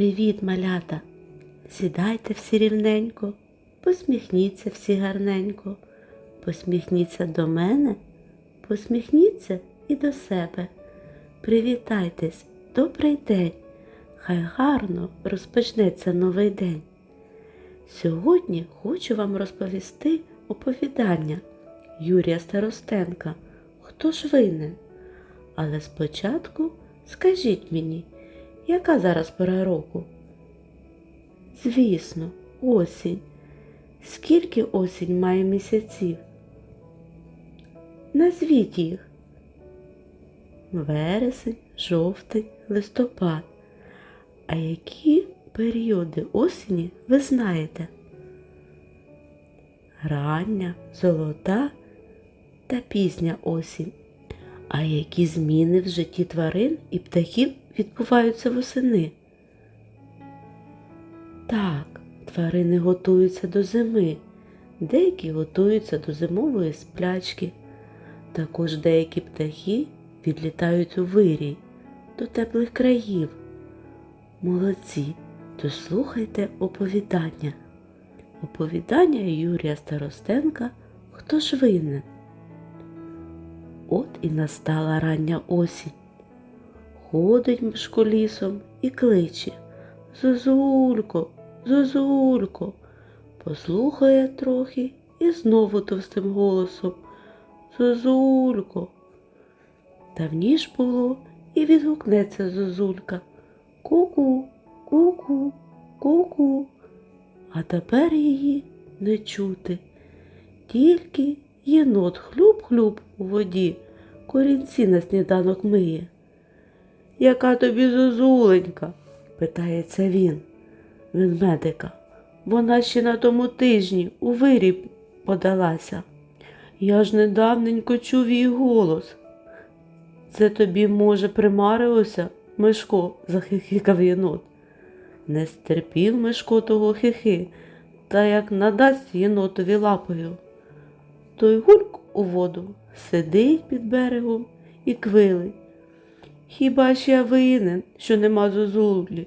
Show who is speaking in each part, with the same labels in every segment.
Speaker 1: Привіт, малята! Сідайте всі рівненько, посміхніться всі гарненько, посміхніться до мене, посміхніться і до себе. Привітайтесь, добрий день! Хай гарно розпочнеться новий день. Сьогодні хочу вам розповісти оповідання Юрія Старостенка. Хто ж винен? Але спочатку скажіть мені, яка зараз пора року? Звісно, осінь. Скільки осінь має місяців? Назвіть їх. Вересень, жовтень, листопад. А які періоди осені ви знаєте? Рання, золота та пізня осінь. А які зміни в житті тварин і птахів відбуваються восени? Так, тварини готуються до зими, деякі готуються до зимової сплячки. Також деякі птахи відлітають у вирій до теплих країв. Молодці, то слухайте оповідання. Оповідання Юрія Старостенка Хто ж винен? От і настала рання осінь. Ходить мишко лісом і кличе Зозулько, Зозулько. Послухає трохи і знову товстим голосом Зозулько. Давніш було і відгукнеться Зозулька. Ку-ку, ку-ку, ку-ку. А тепер її не чути. Тільки єнот хлюб-хлюб у воді, корінці на сніданок миє. Яка тобі зозуленька? питається він, ведмедика. Вона ще на тому тижні у виріб подалася. Я ж недавненько чув її голос. Це тобі, може, примарилося, Мишко, захихикав єнот. Не стерпів Мишко того хихи, та як надасть єнотові лапою. Той гульк у воду сидить під берегом і квилить. Хіба ж я винен, що нема зозулі?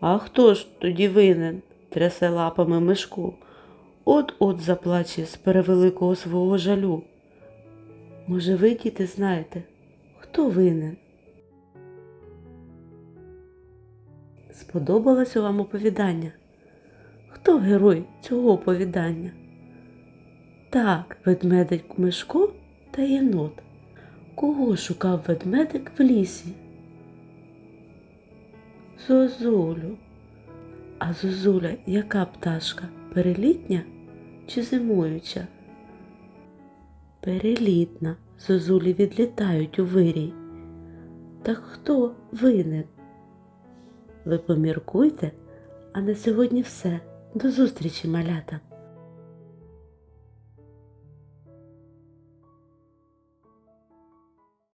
Speaker 1: А хто ж тоді винен? трясе лапами Мишко. От-от заплаче з перевеликого свого жалю. Може, ви, діти, знаєте, хто винен? Сподобалося вам оповідання? Хто герой цього оповідання? Так, ведмедик Мишко та єнот. Кого шукав ведмедик в лісі? Зозулю. А зозуля яка пташка? Перелітня чи зимуюча? Перелітна. Зозулі відлітають у вирій. Так хто винен? Ви поміркуйте, а на сьогодні все. До зустрічі, малята!